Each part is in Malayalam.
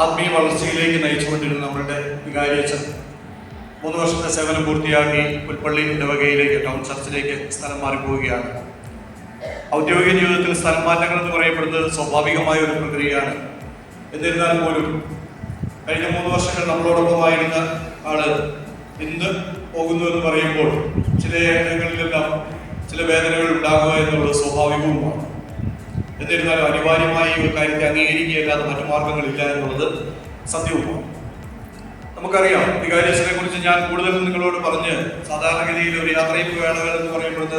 ആത്മീയ വളർച്ചയിലേക്ക് നയിച്ചുകൊണ്ടിരുന്ന നമ്മളുടെ വികാരിയച്ഛൻ മൂന്ന് വർഷത്തെ സേവനം പൂർത്തിയാക്കി പുൽപ്പള്ളി ഇടവകയിലേക്ക് ടൗൺ ചർച്ചിലേക്ക് സ്ഥലം മാറിപ്പോവുകയാണ്. ഔദ്യോഗിക ജീവിതത്തിൽ സ്ഥലം മാറ്റങ്ങൾ എന്ന് പറയപ്പെടുന്നത് സ്വാഭാവികമായ ഒരു പ്രക്രിയയാണ്. എന്നിരുന്നാൽ പോലും കഴിഞ്ഞ മൂന്ന് വർഷങ്ങൾ നമ്മളോടൊപ്പമായിരുന്ന ആൾ ഇന്ന് പോകുന്നു എന്ന് പറയുമ്പോൾ ചില ഇടങ്ങളിലെല്ലാം ചില വേദനകൾ ഉണ്ടാകുക എന്നുള്ളത് സ്വാഭാവികവുമാണ്. എന്നിരുന്നാലും അനിവാര്യമായി ഈ ഒരു കാര്യത്തെ അംഗീകരിക്കുകയല്ലാതെ മറ്റു മാർഗങ്ങളില്ല എന്നുള്ളത് സത്യവുമാണ്. നമുക്കറിയാം വികാരിയച്ഛനെ കുറിച്ച് ഞാൻ കൂടുതൽ നിങ്ങളോട് പറഞ്ഞ് സാധാരണഗതിയിൽ ഒരു യാത്രയിൽ എന്ന് പറയുന്നത്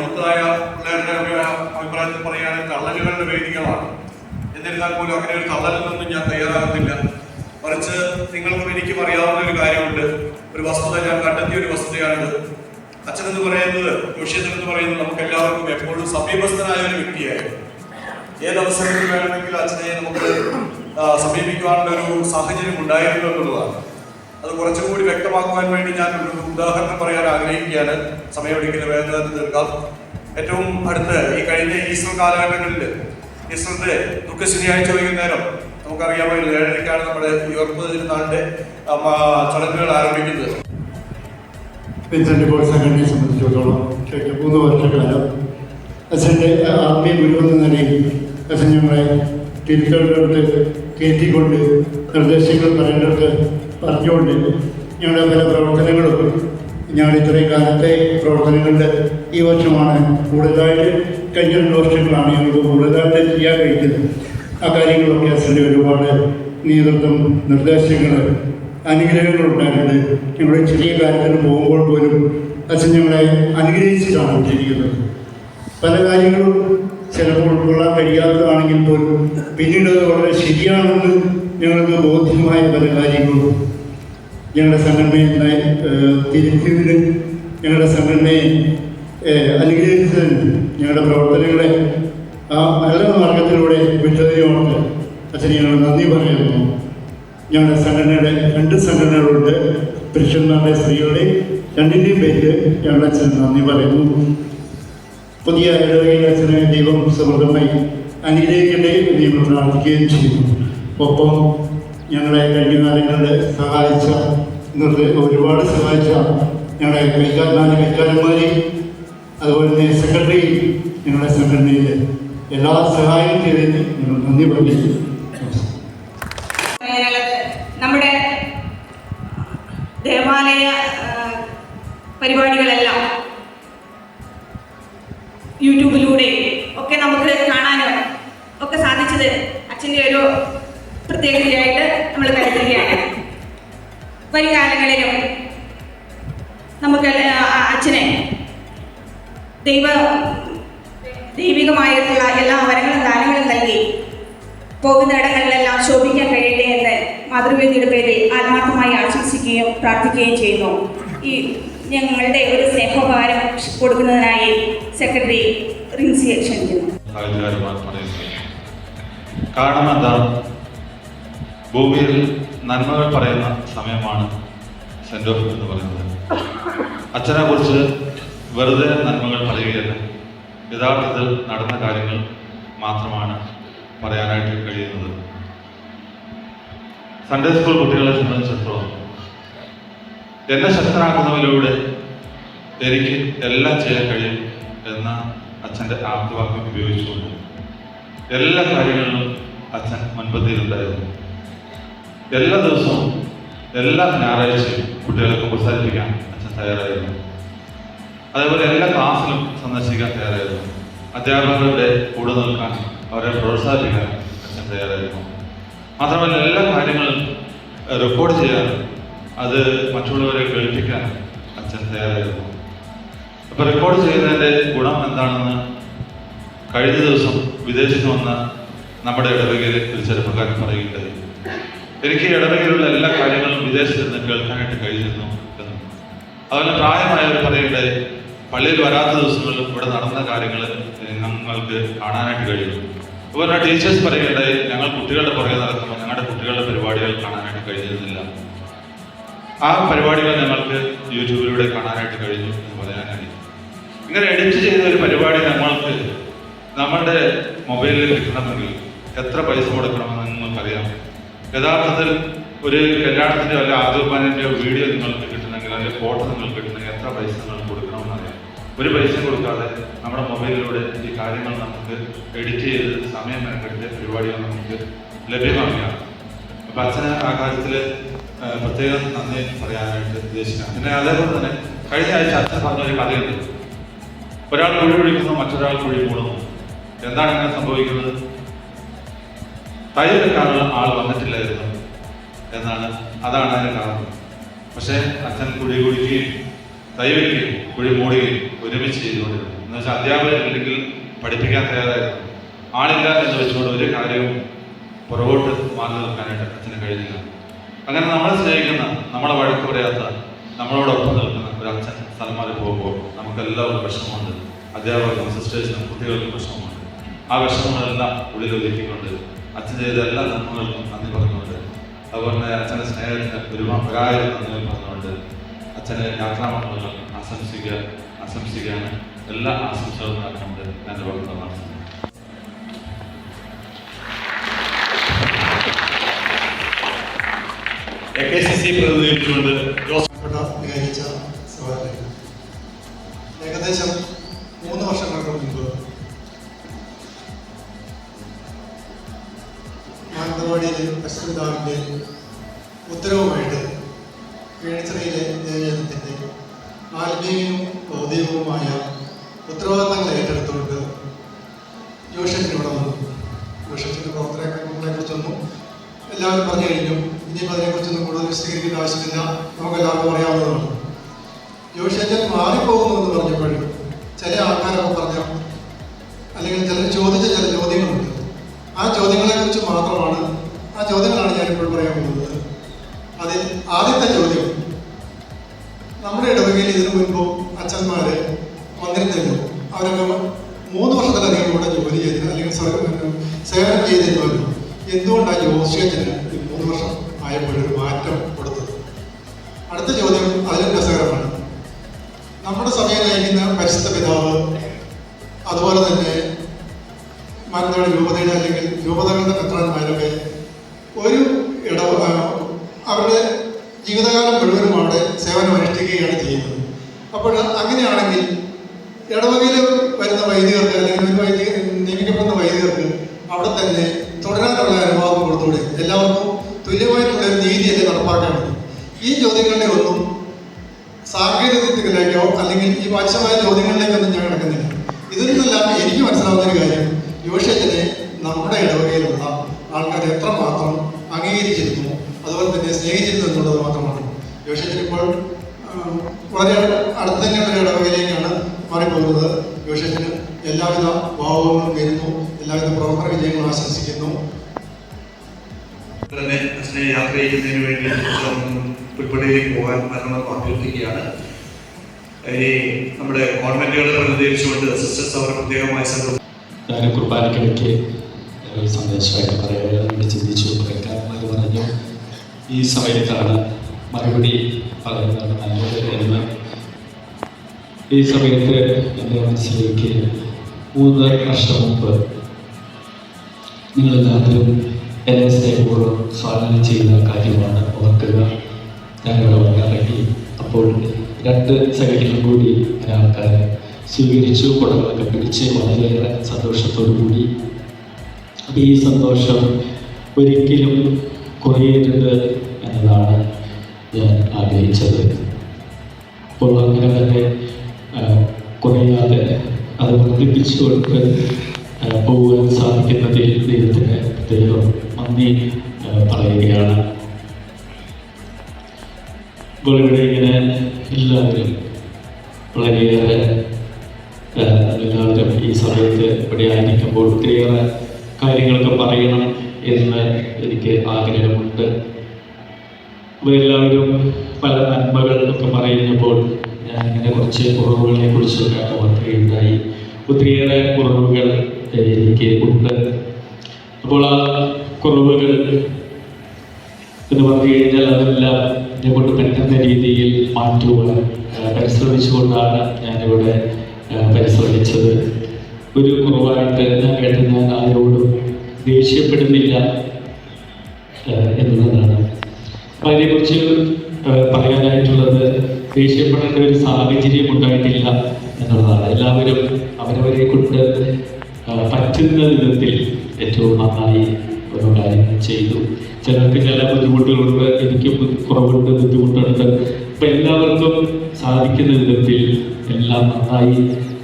യൂത്തായ പിള്ളേരുടെ അഭിപ്രായത്തിൽ പറയുകയാണെങ്കിൽ തള്ളലുകളുടെ വേദികളാണ്. എന്നിരുന്നാൽ പോലും അങ്ങനെ ഒരു തള്ളലിനൊന്നും ഞാൻ തയ്യാറാകുന്നില്ല. മറിച്ച് നിങ്ങൾക്കും എനിക്കും അറിയാവുന്ന ഒരു കാര്യമുണ്ട്. ഒരു വസ്തുത ഞാൻ കണ്ടെത്തിയ ഒരു വസ്തുതയാണിത്. അച്ഛൻ എന്ന് പറയുന്നത് ജോഷ്യച്ചൻ എന്ന് പറയുന്നത് നമുക്ക് എല്ലാവർക്കും എപ്പോഴും സമീപസ്ഥനായ ഒരു വ്യക്തിയായിരുന്നു. ഏത് അവസരത്തിൽ വേണമെങ്കിലും അച്ഛനെ നമുക്ക് സമീപിക്കുവാനുള്ള ഒരു സാഹചര്യം ഉണ്ടായിരുന്നു എന്നുള്ളതാണ്. അത് കുറച്ചുകൂടി വ്യക്തമാക്കുവാൻ വേണ്ടി ഞാൻ ഒരു ഉദാഹരണം പറയാൻ ആഗ്രഹിക്കുകയാണ്. സമയമെടുക്കുന്ന വേദന തീർക്കാം. ഏറ്റവും അടുത്ത് ഈ കഴിഞ്ഞ ഈസ്റ്റർ കാലഘട്ടങ്ങളിൽ ഈസ്റ്ററിന്റെ ദുഃഖ ശനിയാഴ്ച വൈകുന്നേരം നമുക്കറിയാമല്ലോ ഏഴരയ്ക്കാണ് നമ്മുടെ ഉയർപ്പ് തിരുനാളിന്റെ ചടങ്ങുകൾ ആരംഭിക്കുന്നത്. വിൻസെന്റ് പോൾ സംഘടനയെ സംബന്ധിച്ചിടത്തോളം കഴിഞ്ഞ മൂന്ന് വർഷക്കാലം അച്ഛന്റെ ആത്മീയ ഗുരുവെന്ന നിലയിൽ അച്ഛൻ ഞങ്ങളെ തിരുത്തലിടത്ത് കയറ്റിക്കൊണ്ട് നിർദ്ദേശങ്ങൾ പറയേണ്ടത് പറഞ്ഞുകൊണ്ട് ഞങ്ങളുടെ പല പ്രവർത്തനങ്ങളും ഞങ്ങൾ ഇത്രയും കാലത്തെ പ്രവർത്തനങ്ങളുടെ ഈ വർഷമാണ് കൂടുതലായിട്ട് കഴിഞ്ഞ രണ്ട് വർഷങ്ങളാണ് ഞങ്ങൾക്ക് കൂടുതലായിട്ട് ചെയ്യാൻ കഴിക്കുന്നത് ആ കാര്യങ്ങളൊക്കെ അച്ഛന്റെ ഒരുപാട് നേതൃത്വം നിർദ്ദേശങ്ങൾ അനുഗ്രഹങ്ങളുണ്ടായിട്ടുണ്ട് ഞങ്ങളുടെ ചെറിയ കാര്യത്തിന് പോകുമ്പോൾ പോലും അച്ഛൻ ഞങ്ങളെ അനുഗ്രഹിച്ചിട്ടാണ് വിട്ടിരിക്കുന്നത് പല കാര്യങ്ങളും ചിലപ്പോൾ ഉൾക്കൊള്ളാൻ കഴിയാത്തതാണെങ്കിൽ പോലും പിന്നീട് അത് വളരെ ശരിയാണെന്ന് ഞങ്ങൾക്ക് ബോധ്യമായ പല കാര്യങ്ങളും ഞങ്ങളുടെ സംഘടനയെ ഏഹ്, തിരുത്തിയതിന് ഞങ്ങളുടെ സംഘടനയെ അനുഗ്രഹിച്ചതിന് ഞങ്ങളുടെ പ്രവർത്തനങ്ങളെ ആ നല്ല മാർഗത്തിലൂടെ വിട്ടതിനോട് അച്ഛനെ ഞങ്ങൾ നന്ദി പറയുന്നു. ഞങ്ങളുടെ സംഘടനയുടെ രണ്ട് സംഘടനകളുണ്ട്. പുരുഷന്മാരുടെ സ്ത്രീകളുടെ രണ്ടിന്റെയും പേരിൽ ഞങ്ങളുടെ അച്ഛൻ നന്ദി പറയുന്നു. പുതിയ ഇടവകയിൽ അച്ഛനെ ദൈവം സമൃദ്ധമായി അനുഗ്രഹിക്കട്ടെ ദൈവം പ്രാർത്ഥിക്കുകയും ചെയ്യുന്നു. ഒപ്പം ഞങ്ങളെ കഴിഞ്ഞ കാലങ്ങളിൽ സഹായിച്ച ഇന്നത്തെ ഒരുപാട് സഹായിച്ച ഞങ്ങളുടെ കൈക്കാർ നാല് കൈക്കാരന്മാരെയും അതുപോലെ തന്നെ സെക്രട്ടറി ഞങ്ങളുടെ സംഘടനയിൽ എല്ലാ സഹായവും ചെയ്തതിന് ഞങ്ങൾ നന്ദി പറയുന്നു പറയാനുള്ളത് നമ്മുടെ ദേവാലയ പരിപാടികളെല്ലാം യൂട്യൂബിലൂടെ ഒക്കെ നമുക്ക് കാണാനും ഒക്കെ സാധിച്ചത് അച്ഛന്റെ ഒരു പ്രത്യേകതയായിട്ട് നമ്മൾ കരുതുകയാണ്. വരും കാലങ്ങളിലും നമുക്ക് അച്ഛനെ ദൈവ ദൈവികമായിട്ടുള്ള എല്ലാ വരങ്ങളും ദാനങ്ങളും നൽകി പോകുന്നിടങ്ങളിലെല്ലാം ശോഭിക്കാൻ കഴിയട്ടെ മാതൃവേദിയുടെ പേരിൽ ആത്മാർത്ഥമായി ആശംസിക്കുകയും പ്രാർത്ഥിക്കുകയും ചെയ്യുന്നു. ഈ ഞങ്ങളുടെ ഒരു സ്നേഹോപകാരം കൊടുക്കുന്നതിനായി സെക്രട്ടറി റിൻസിയെ ക്ഷണിക്കുന്നു. ഭൂമിയിൽ നന്മകൾ പറയുന്ന സമയമാണ് സെന്റ് ഓഫ് എന്ന് പറയുന്നത്. അച്ഛനെ കുറിച്ച് വെറുതെ നന്മകൾ പറയുകയല്ല. യഥാർത്ഥത്തിൽ നടന്ന കാര്യങ്ങൾ മാത്രമാണ് പറയാനായിട്ട് കഴിയുന്നത്. സൺഡേ സ്കൂൾ കുട്ടികളെ സംബന്ധിച്ചിടത്തോളം എന്നെ ശക്തനാക്കുന്നതിലൂടെ എനിക്ക് എല്ലാം ചെയ്യാൻ കഴിയും എന്ന അച്ഛന്റെ ആപ്തവാക്യം ഉപയോഗിച്ചുകൊണ്ട് എല്ലാ കാര്യങ്ങളിലും അച്ഛൻ മുൻപന്തിയിലുണ്ടായിരുന്നു. എല്ലാ ദിവസവും എല്ലാ ഞായറാഴ്ചയും കുട്ടികളെ പ്രോത്സാഹിപ്പിക്കാൻ അച്ഛൻ തയ്യാറായിരുന്നു. അതേപോലെ എല്ലാ ക്ലാസ്സിലും സന്ദർശിക്കാൻ തയ്യാറായിരുന്നു. അധ്യാപകരുടെ കൂടെ നിൽക്കാൻ അവരെ പ്രോത്സാഹിപ്പിക്കാൻ അച്ഛൻ തയ്യാറായിരുന്നു. മാത്രമല്ല എല്ലാ കാര്യങ്ങളും റെക്കോർഡ് ചെയ്യാൻ അത് മറ്റുള്ളവരെ കേൾപ്പിക്കാൻ അച്ഛൻ തയ്യാറായിരുന്നു. അപ്പൊ റെക്കോർഡ് ചെയ്യുന്നതിന്റെ ഗുണം എന്താണെന്ന് കഴിഞ്ഞ ദിവസം വിദേശത്ത് വന്ന നമ്മുടെ ഇടവകയിലെ ഒരു ചെറുപ്പക്കാരൻ പറയുകയുണ്ടായി. എനിക്ക് ഇടവകയിലുള്ള എല്ലാ കാര്യങ്ങളും വിദേശത്ത് നിന്ന് കേൾക്കാനായിട്ട് കഴിഞ്ഞിരുന്നു എന്ന്. അതുപോലെ പ്രായമായവർ പറയുകയുണ്ടായി പള്ളിയിൽ വരാത്ത ദിവസങ്ങളിലും ഇവിടെ നടന്ന കാര്യങ്ങൾ ഞങ്ങൾക്ക് കാണാനായിട്ട് കഴിയും അതുപോലെ ടീച്ചേഴ്സ് പറയുകയുണ്ടായി ഞങ്ങൾ കുട്ടികളുടെ പുറകെ നടക്കുമ്പോൾ ഞങ്ങളുടെ കുട്ടികളുടെ പരിപാടികൾ കാണാനായിട്ട് കഴിഞ്ഞിരുന്നില്ല. ആ പരിപാടികൾ ഞങ്ങൾക്ക് യൂട്യൂബിലൂടെ കാണാനായിട്ട് കഴിഞ്ഞു എന്ന് പറയാനായി ഇങ്ങനെ എഡിറ്റ് ചെയ്ത ഒരു പരിപാടി നമ്മൾക്ക് നമ്മളുടെ മൊബൈലിൽ കിട്ടണമെങ്കിൽ എത്ര പൈസ കൊടുക്കണമെന്ന് നിങ്ങൾക്കറിയാം. യഥാർത്ഥത്തിൽ ഒരു കല്യാണത്തിന്റെ വല്ല ആദ്യോപാനിന്റെ വീഡിയോ നിങ്ങൾക്ക് കിട്ടണമെങ്കിൽ അല്ലെങ്കിൽ ഫോട്ടോ നിങ്ങൾക്ക് കിട്ടണമെങ്കിൽ എത്ര പൈസ നിങ്ങൾ കൊടുക്കണമെന്നറിയാം ഒരു പൈസ കൊടുക്കാതെ നമ്മുടെ മൊബൈലിലൂടെ ഈ കാര്യങ്ങൾ നമുക്ക് എഡിറ്റ് ചെയ്ത് സമയം മെനക്കെടുത്ത പരിപാടികൾ നമുക്ക് ലഭ്യമാക്കുകയാണ് അപ്പം അച്ഛന് ആ കാര്യത്തിൽ പ്രത്യേകം നന്ദി പറയാനായിട്ട് ഉദ്ദേശിക്കാം പിന്നെ അതേപോലെ തന്നെ കഴിഞ്ഞ ആഴ്ച അച്ഛൻ പറഞ്ഞൊരു കഥയുണ്ട്. ഒരാൾ കുഴി കുഴിക്കുന്നു മറ്റൊരാൾ കുഴി മൂടുന്നു. എന്താണ് ഇങ്ങനെ സംഭവിക്കുന്നത്? തൈ വെക്കാനുള്ള ആൾ വന്നിട്ടില്ലായിരുന്നു എന്നാണ് അതാണ് അതിന് കാരണം. പക്ഷേ അച്ഛൻ കുഴി കുഴിക്കുകയും തൈ വയ്ക്കുകയും കുഴി മൂടുകയും ഒരുമിച്ച് ചെയ്തുകൊണ്ടിരുന്നു. എന്ന് വെച്ചാൽ അധ്യാപകരില്ലെങ്കിൽ പഠിപ്പിക്കാൻ തയ്യാറായിരുന്നു. ആളില്ല എന്ന് വെച്ചുകൊണ്ട് ഒരു കാര്യവും പുറകോട്ട് മാറി നിൽക്കാനായിട്ട് അച്ഛന് കഴിഞ്ഞില്ല. അങ്ങനെ നമ്മളെ സ്നേഹിക്കുന്ന നമ്മളെ വഴക്ക് പറയാത്ത നമ്മളോടൊപ്പം നിൽക്കുന്ന ഒരു അച്ഛൻ സ്ഥലം മാറി പോകുമ്പോൾ നമുക്കെല്ലാവർക്കും വിഷമമുണ്ട്. അധ്യാപകർക്കും സിസ്റ്റേഴ്സിനും കുട്ടികൾക്കും വിഷമമുണ്ട്. ആ വിഷമങ്ങളെല്ലാം ഉള്ളിൽ ഒതുക്കിക്കൊണ്ട് അച്ഛൻ ചെയ്ത എല്ലാ നന്മകൾക്കും നന്ദി പറഞ്ഞുകൊണ്ട് അതുപോലെ തന്നെ അച്ഛന്റെ സ്നേഹത്തിന് ഒരുപാട് ഒരായിരം നന്ദികൾ പറഞ്ഞുകൊണ്ട് അച്ഛനെ യാത്രാമംഗളങ്ങൾ ആശംസിക്കുക ആശംസിക്കാണ് എല്ലാ ആശംസകളും നടക്കുന്നത് ഞാൻ ഭക്തമാണ് എ കെ സി സി പ്രതിനിധീകരിച്ചുകൊണ്ട് ജോസ് ബഹുമാനപ്പെട്ട വികാരിച്ച സഹോദരൻ ഏകദേശം മൂന്ന് വർഷങ്ങൾക്ക് മുമ്പ് മാനന്തവാടിയിലെ പശ്ചിമ ഉത്തരവുമായിട്ട് കീഴ്ച്ചിറയിലെ ദേവീയത്തിന്റെ ആത്മീയവും ഭൗതികവുമായ ഉത്തരവാദിത്തങ്ങൾ ഏറ്റെടുത്തുകൊണ്ട് ജോഷത്തിന് ഇവിടെ വന്നു ജോഷത്തിന്റെ പ്രവർത്തനങ്ങളെ കുറിച്ചൊന്നും എല്ലാവരും പറഞ്ഞു കഴിഞ്ഞു ഇനിയിപ്പോൾ അതിനെക്കുറിച്ചൊന്നും കൂടുതൽ വിശദീകരിക്കേണ്ട ആവശ്യമില്ല നമുക്ക് എല്ലാവർക്കും അറിയാവുന്നതാണ് ജോഷേച്ചൻ മാറിപ്പോകുന്നു എന്ന് പറഞ്ഞപ്പോൾ ചില ആൾക്കാരൊക്കെ പറഞ്ഞ അല്ലെങ്കിൽ ചിലർ ചോദിച്ച ചില ചോദ്യങ്ങളുണ്ട് ആ ചോദ്യങ്ങളെക്കുറിച്ച് മാത്രമാണ് ആ ചോദ്യങ്ങളാണ് ഞാനിപ്പോൾ പറയാൻ പോകുന്നത്. അതിൽ ആദ്യത്തെ ചോദ്യം. നമ്മുടെ ഇടവകയിൽ ഇതിനു മുൻപും അച്ഛന്മാര് വന്നിരുന്നല്ലോ അവരൊക്കെ മൂന്ന് വർഷത്തിലധികം ഇവിടെ ജോലി ചെയ്തിരുന്നു. അല്ലെങ്കിൽ സേവനം ചെയ്തിരുന്നല്ലോ എന്തുകൊണ്ടാണ് ജോസ്യത്തിന് ഈ മൂന്ന് വർഷം ആയപ്പോഴൊരു മാറ്റം കൊടുത്തത്? അടുത്ത ചോദ്യം അതിലും രസകരമാണ്. നമ്മുടെ സഭയെ നയിക്കുന്ന പരിശുദ്ധ പിതാവ് അതുപോലെ തന്നെ മാനന്തവാടി രൂപതയുടെ അല്ലെങ്കിൽ രൂപതകളുടെ മെത്രാന്മാരൊക്കെ ഒരു ഇടവ അവരുടെ ജീവിതകാലം മുഴുവനും അവിടെ സേവനം അനുഷ്ഠിക്കുകയാണ് ചെയ്യുന്നത്. അപ്പോൾ അങ്ങനെയാണെങ്കിൽ ഇടവകയിൽ വരുന്ന വൈദികർക്ക് അല്ലെങ്കിൽ ഒരു വൈദിക നിയമിക്കപ്പെടുന്ന വൈദികർക്ക് അവിടെ തന്നെ തുടരാനുള്ള അനുവാദം കൊടുത്തൂടെ എല്ലാവർക്കും തുല്യമായിട്ടുള്ള ഒരു നീതിയല്ലേ നടപ്പാക്കേണ്ടത്? ഈ ചോദ്യങ്ങളുടെ ഒന്നും സാങ്കേതികത്തിലേക്കോ അല്ലെങ്കിൽ ഈ വാച്യമായ ചോദ്യങ്ങളിലേക്കൊന്നും ഞാൻ കിടക്കുന്നില്ല. ഇതിൽ നിന്നെല്ലാം എനിക്ക് മനസ്സിലാവുന്ന ഒരു കാര്യം. യോഷ്യത്തിനെ നമ്മുടെ ഇടവകയിലുള്ള ആൾക്കാർ എത്രമാത്രം അംഗീകരിച്ചിരുന്നു? അതുപോലെ തന്നെ സ്നേഹിച്ചിരുന്നു എന്നുള്ളത് മാത്രമാണ്. യോഷ്യത്തിന് ഇപ്പോൾ വളരെ അടുത്ത് തന്നെ ഒരു ഇടവകയിലേക്കാണ് മാറിപ്പോകുന്നത്. യോഷ്യത്തിന് എല്ലാവിധ ഭാവങ്ങളും വരുന്നു. എല്ലാവിധ പ്രവർത്തന വിജയങ്ങളും ആശംസിക്കുന്നു. തന്നെ അച്ഛനെ യാത്ര ചെയ്യുന്നതിന് വേണ്ടി പുൽപ്പള്ളിയിലേക്ക് പോകാൻ മരണം അഭ്യർത്ഥിക്കുകയാണ്. ഈ നമ്മുടെ ഗവൺമെന്റുകളെ പ്രതിനിധീകരിച്ചുകൊണ്ട് സിസ്റ്റേഴ്സ് അവർ പ്രത്യേകമായി സംഘം ഞാൻ കുർബാനക്കിടയ്ക്ക് സന്ദേശമായിട്ട് പറയാൻ ചിന്തിച്ചു കേൾക്കാൻ പറഞ്ഞു ഈ സമയത്താണ് മറുപടി പറയുന്നത്. നല്ലത് എന്ന് ഈ സമയത്ത് എന്റെ മനസ്സിലേക്ക് മൂന്ന് വർഷം മുമ്പ് നിങ്ങളെല്ലാവരും എന്നെ സ്നേഹപൂർവം സ്വാഗതം ചെയ്യുന്ന കാര്യമാണ് ഓർക്കുക. ഞാനിവിടെ വന്നിറങ്ങി അപ്പോൾ രണ്ട് സൈഡിലും കൂടി ഒരാൾക്കാരെ സ്വീകരിച്ചു കുടങ്ങളൊക്കെ പിടിച്ച് വളരെയേറെ സന്തോഷത്തോടു കൂടി അപ്പോൾ ഈ സന്തോഷം ഒരിക്കലും കുറയരുത് എന്നതാണ് ഞാൻ ആഗ്രഹിച്ചത്. അപ്പോൾ അങ്ങനെ തന്നെ കുറയാതെ അത് വർദ്ധിപ്പിച്ചുകൊണ്ട് പോകാൻ സാധിക്കുന്നതിൽ ദൈവത്തിന് ദൈവം നന്ദി പറയുകയാണ്. ഇപ്പോൾ ഇവിടെ ഇങ്ങനെ എല്ലാവരും വളരെയേറെ എല്ലാവരും ഈ സമയത്ത് ഇവിടെ ആയിരിക്കുമ്പോൾ ഒത്തിരിയേറെ കാര്യങ്ങളൊക്കെ പറയണം. എന്ന് എനിക്ക് ആഗ്രഹമുണ്ട്. എല്ലാവരും പല നന്മകൾ ഒക്കെ പറയുമ്പോൾ ഞാൻ ഇങ്ങനെ കുറച്ച് കുറവുകളെ കുറിച്ചൊക്കെ ഓർക്കുകയുണ്ടായി ഒത്തിരിയേറെ കുറവുകൾ എനിക്ക് ഉണ്ട്. അപ്പോൾ ആ കുറവുകൾ എന്ന് പറഞ്ഞു കഴിഞ്ഞാൽ അതെല്ലാം എന്നെ കൊണ്ട് പറ്റുന്ന രീതിയിൽ മാറ്റുവാൻ പരിശ്രമിച്ചുകൊണ്ടാണ് ഞാനിവിടെ പരിശ്രമിച്ചത്. ഒരു കുറവായിട്ട് ഞാൻ കേട്ട് ഞാൻ ആരോടും ദേഷ്യപ്പെടുന്നില്ല എന്നുള്ളതാണ്. അപ്പം അതിനെക്കുറിച്ച് പറയാനായിട്ടുള്ളത് ദേഷ്യപ്പെടേണ്ട ഒരു സാഹചര്യം ഉണ്ടായിട്ടില്ല എന്നുള്ളതാണ്. എല്ലാവരും അവരവരെ കൊണ്ട് പറ്റുന്ന വിധത്തിൽ ഏറ്റവും നന്നായി ഓരോ കാര്യങ്ങൾ ചെയ്തു. ചിലർക്ക് ചില ബുദ്ധിമുട്ടുകളുണ്ട് എനിക്ക് കുറവുണ്ട് ബുദ്ധിമുട്ടുണ്ട്. അപ്പം എല്ലാവർക്കും സാധിക്കുന്ന വിധത്തിൽ എല്ലാം നന്നായി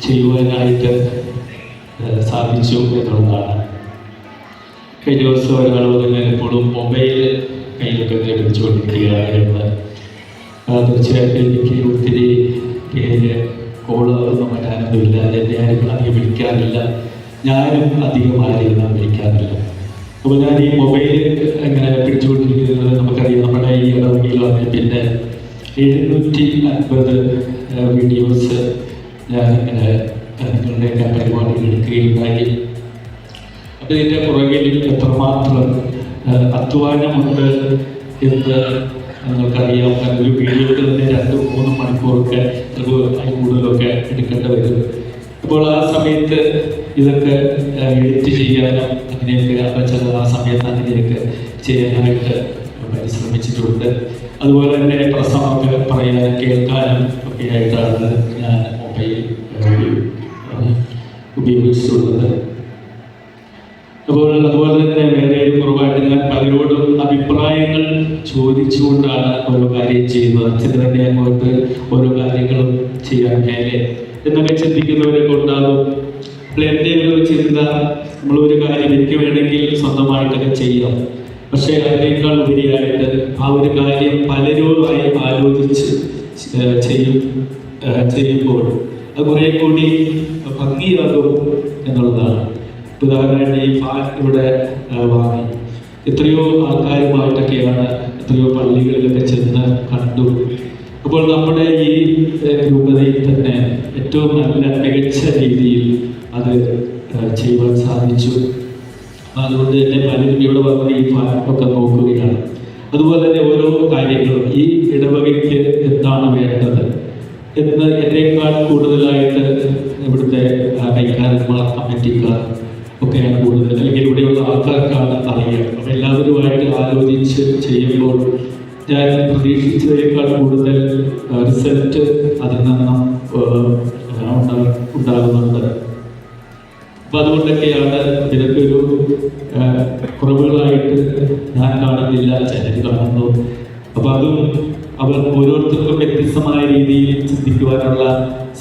ചെയ്യുവാനായിട്ട് സാധിച്ചു എന്നുള്ളതാണ്. കഴിഞ്ഞ ദിവസം ഒരാൾ പറഞ്ഞാൽ എപ്പോഴും മൊബൈൽ കയ്യിലൊക്കെ ഇങ്ങനെ പിടിച്ചുകൊണ്ടിരിക്കുകയാണ് എന്ന്. തീർച്ചയായിട്ടും എനിക്ക് ഒത്തിരി പേര് കോളൊന്നും വരാനൊന്നുമില്ല എന്നെ ആരും അധികം വിളിക്കാറില്ല. ഞാനും അധികം ആരെയും വിളിക്കാറില്ല. അപ്പോൾ ഞാൻ ഈ മൊബൈൽ ഇങ്ങനെ പിടിച്ചുകൊണ്ടിരിക്കുന്നത് നമുക്കറിയാം. നമ്മുടെ ഈ ഇടവകയിൽ വന്ന പിന്നെ എഴുന്നൂറ്റി അൻപത് വീഡിയോസ് ഞാൻ ഇങ്ങനെ നിങ്ങളുടെയൊക്കെ പരിപാടികൾ എടുക്കുകയുണ്ടായി. ഇതിന്റെ പുറകിൽ എത്രമാത്രം അധ്വാനമുണ്ട് എന്ന് നിങ്ങൾക്കറിയാം. കാരണം ഒരു വീഡിയോയിൽ തന്നെ രണ്ട് മൂന്ന് മണിക്കൂറൊക്കെ അതിൽ കൂടുതലൊക്കെ എടുക്കേണ്ടി വരും. അപ്പോൾ ആ സമയത്ത് ഇതൊക്കെ എഡിറ്റ് ചെയ്യാനും അങ്ങനെയൊക്കെ അപ്പം ചില ആ സമയത്ത് അങ്ങനെയൊക്കെ ചെയ്യാനായിട്ട് പരിശ്രമിച്ചിട്ടുണ്ട്. അതുപോലെ തന്നെ പ്രസംഗമൊക്കെ പറയാനും കേൾക്കാനും ഒക്കെ ആയിട്ടാണ് ഞാൻ മൊബൈൽ ഉപയോഗിച്ചിട്ടുള്ളത് അപ്പോൾ അതുപോലെ തന്നെ വേറെ ഞാൻ പലരോടും അഭിപ്രായങ്ങൾ ചോദിച്ചുകൊണ്ടാണ് ഓരോ കാര്യം ചെയ്യുന്നത്. അച്ഛന് തന്നെ അങ്ങോട്ട് ഓരോ കാര്യങ്ങളും ചെയ്യാൻ മേലെ എന്നൊക്കെ ചിന്തിക്കുന്നവരൊക്കെ ഉണ്ടാകും എന്റെ ഒരു ചിന്ത നമ്മളൊരു കാര്യം എനിക്ക് വേണമെങ്കിൽ സ്വന്തമായിട്ടൊക്കെ ചെയ്യാം. പക്ഷേ അതിനേക്കാൾ ഉപരിയായിട്ട് ആ ഒരു കാര്യം പലരുമായി ആലോചിച്ച് ചെയ്യും ചെയ്യുമ്പോൾ അത് കുറേ കൂടി ഭംഗിയാകും എന്നുള്ളതാണ്. ഉദാഹരണമായിട്ട് ഈ ഫാൻ ഇവിടെ വാങ്ങി. എത്രയോ ആൾക്കാരുമായിട്ടൊക്കെയാണ് എത്രയോ പള്ളികളിലൊക്കെ ചെന്ന് കണ്ടു. അപ്പോൾ നമ്മുടെ ഈ രൂപതയിൽ തന്നെ ഏറ്റവും നല്ല മികച്ച രീതിയിൽ അത് ചെയ്യുവാൻ സാധിച്ചു. അതുകൊണ്ട് തന്നെ പലരും ഇവിടെ വന്ന് ഈ ഫാനൊക്കെ നോക്കുകയാണ്. അതുപോലെ തന്നെ ഓരോ കാര്യങ്ങളും ഈ ഇടവകയ്ക്ക് എന്താണ് വേണ്ടത്? എന്ന് എന്നേക്കാൾ കൂടുതലായിട്ട് ഇവിടുത്തെ കൈക്കാരന്മാർ കമ്മിറ്റിക്കാർ ഒക്കെയാണ് കൂടുതൽ. അല്ലെങ്കിൽ ഇവിടെയുള്ള ആൾക്കാർക്കാണ് അറിയുക അപ്പം എല്ലാവരുമായിട്ട് ആലോചിച്ച് ചെയ്യുമ്പോൾ ഞാൻ പ്രതീക്ഷിച്ചതിനേക്കാൾ കൂടുതൽ റിസൾട്ട് അതിൽ നിന്നും ഉണ്ടാകുന്നുണ്ട്. അപ്പം അതുകൊണ്ടൊക്കെയാണ് ഇതൊക്കെ ഒരു കുറവുകളായിട്ട് ഞാൻ കാണുന്നില്ല ചിലർ കാണുന്നു. അപ്പം അതും അവർ ഓരോരുത്തർക്കും വ്യത്യസ്തമായ രീതിയിൽ ചിന്തിക്കുവാനുള്ള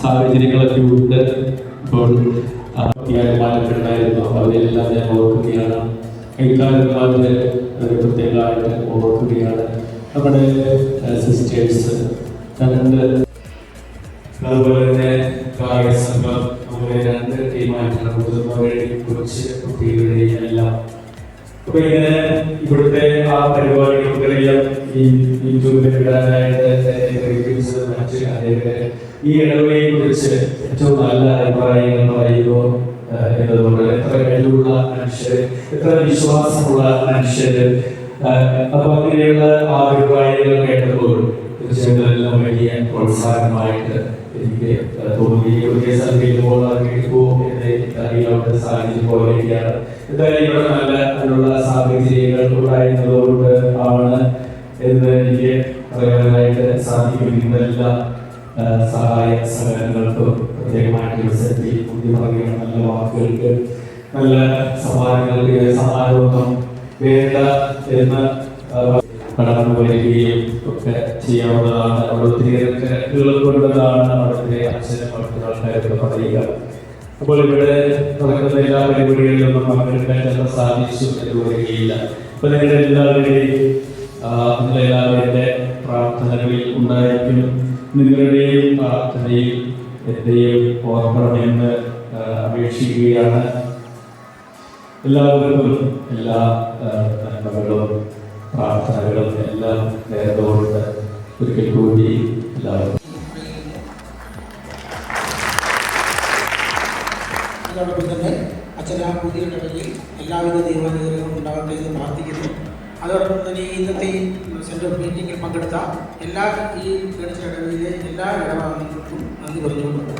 സാഹചര്യങ്ങളൊക്കെ ഉണ്ട്. അപ്പോൾ അപ്പൊ അവരെല്ലാം ഞാൻ ഓർക്കുകയാണ്. കൈക്കാരന്മാരുടെ ഒരു പ്രത്യേകമായിട്ട് ഓർക്കുകയാണ്. നമ്മുടെ സിസ്റ്റേഴ്സ് രണ്ട്. അതുപോലെ തന്നെ കായിക സംഘം നമ്മുടെ രണ്ട് ടീമായിട്ടാണ് മുതിർന്നവരുടെയും കുറച്ച് കുട്ടികളുടെയും എല്ലാം. അപ്പൊ ഇങ്ങനെ ഇവിടുത്തെ ആ പരിപാടി നമുക്കറിയാം ഈ യൂട്യൂബിൽ ഇടാനായിട്ട് മറ്റ് ഈ ഇടവകയെ കുറിച്ച് ഏറ്റവും നല്ല അഭിപ്രായങ്ങൾ പറയുമ്പോൾ എന്നതുകൊണ്ട് എത്ര കഴിവുള്ള മനുഷ്യര് എത്ര വിശ്വാസമുള്ള മനുഷ്യര് അപ്പൊ അങ്ങനെയുള്ള ആ അഭിപ്രായങ്ങൾ കേട്ടപ്പോൾ തീർച്ചയായിട്ടും വലിയ പ്രോത്സാഹനമായിട്ട് എനിക്ക് തോന്നുകയും ഒരു കേസ് കേൾക്കുമ്പോൾ അത് കേൾക്കുമോ എന്ന് എനിക്കറിയാവുന്ന സാഹചര്യം എന്തായാലും ഇവിടെ നല്ല അതിനുള്ള സാഹചര്യങ്ങൾ ഉണ്ടായിരുന്നതുകൊണ്ട് ആണ് എന്ന് എനിക്ക് പറയാനായിട്ട് സാധിക്കും. ആ, സഹായ സഹകരണങ്ങൾക്കും പ്രത്യേകമായിട്ട് വിസറ്റി ബുദ്ധി പറയുന്ന നല്ല വാക്കുകൾക്ക് നല്ല സമ്മാനങ്ങൾക്ക് സമ്മാനമൊന്നും വേണ്ട എന്ന് കടന്നു വരികയും ഒക്കെ ചെയ്യാവുന്നതാണ്. അവിടെ ഒത്തിരിയേറെ കൊണ്ടതാണ് അവിടുത്തെ അച്ഛനും അവിടുത്തെ ആൾക്കാരൊക്കെ പറയുക. അപ്പോൾ ഇവിടെ നടക്കുന്ന എല്ലാ പരിപാടികളിലൊന്നും പങ്കെടുക്കാൻ ചിലപ്പോൾ സാധിച്ചു എന്ന് വരികയില്ല അപ്പൊ നിങ്ങളുടെ എല്ലാവരുടെയും നിങ്ങളെല്ലാവരുടെ പ്രാർത്ഥനകളിൽ ഉണ്ടായിരിക്കും നിങ്ങളുടെയും പ്രാർത്ഥനയിൽ എന്റെയും ഓർമ്മണമെന്ന് അപേക്ഷിക്കുകയാണ്. എല്ലാവർക്കും എല്ലാ നന്മകളും പ്രാർത്ഥനകളും എല്ലാം നേർന്നുകൊണ്ട് ഒരിക്കൽ കൂടി എല്ലാവർക്കും അതോടൊപ്പം തന്നെ അച്ഛൻ ആ പുതിയ ഇടവകയിൽ എല്ലാവിധ ദൈവാനുഗ്രഹവും ഉണ്ടാകട്ടെ എന്ന് പ്രാർത്ഥിക്കുന്നു. അതോടൊപ്പം തന്നെ ഇന്നത്തെ സെൻട്രൽ മീറ്റിംഗിൽ പങ്കെടുത്ത എല്ലാ ഈ ഗണിച്ച അക്കാദമിയിലെ എല്ലാ ഇടപാടുകൾക്കും നന്ദി പറഞ്ഞുകൊണ്ടുണ്ട്